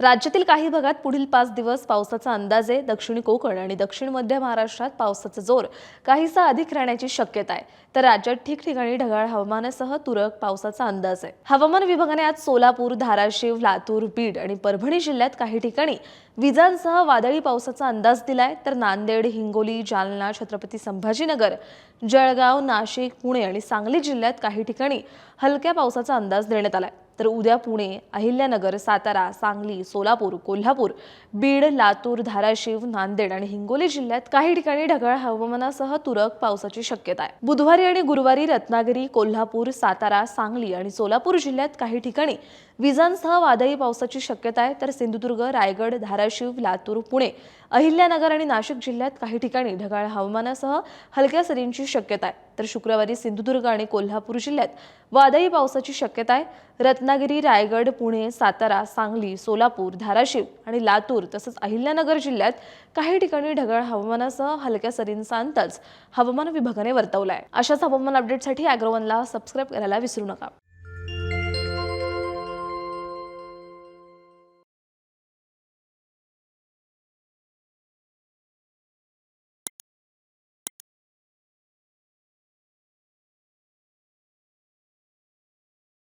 राज्यातील काही भागात पुढील पाच दिवस पावसाचा अंदाज आहे. दक्षिण कोकण आणि दक्षिण मध्य महाराष्ट्रात पावसाचा जोर काहीसा अधिक राहण्याची शक्यता आहे. तर राज्यात ठिकठिकाणी ढगाळ हवामानासह तुरळक पावसाचा अंदाज आहे. हवामान विभागाने आज सोलापूर धाराशिव लातूर बीड आणि परभणी जिल्ह्यात काही ठिकाणी विजांसह वादळी पावसाचा अंदाज दिलाय. तर नांदेड हिंगोली जालना छत्रपती संभाजीनगर जळगाव नाशिक पुणे आणि सांगली जिल्ह्यात काही ठिकाणी हलक्या पावसाचा अंदाज देण्यात आलाय. तर उद्या पुणे अहिल्यानगर सातारा सांगली सोलापूर कोल्हापूर बीड लातूर धाराशिव नांदेड आणि हिंगोली जिल्ह्यात काही ठिकाणी ढगाळ हवामानासह तुरळक पावसाची शक्यता आहे. बुधवारी आणि गुरुवारी रत्नागिरी कोल्हापूर सातारा सांगली आणि सोलापूर जिल्ह्यात काही ठिकाणी विजांसह वादळी पावसाची शक्यता आहे. तर सिंधुदुर्ग रायगड धाराशिव लातूर पुणे अहिल्यानगर आणि नाशिक जिल्ह्यात काही ठिकाणी ढगाळ हवामानासह हलक्या सरींची शक्यता आहे. तर शुक्रवारी सिंधुदुर्ग आणि कोल्हापूर जिल्ह्यात वादळी पावसाची शक्यता आहे. रत्नागिरी रायगड पुणे सातारा सांगली सोलापूर धाराशिव आणि लातूर तसंच अहिल्यानगर जिल्ह्यात काही ठिकाणी ढगाळ हवामानासह हलक्या सरींचा अंदाज हवामान विभागाने वर्तवला आहे अशाच हवामान अपडेटसाठी अॅग्रोवनला सबस्क्राईब करायला विसरू नका.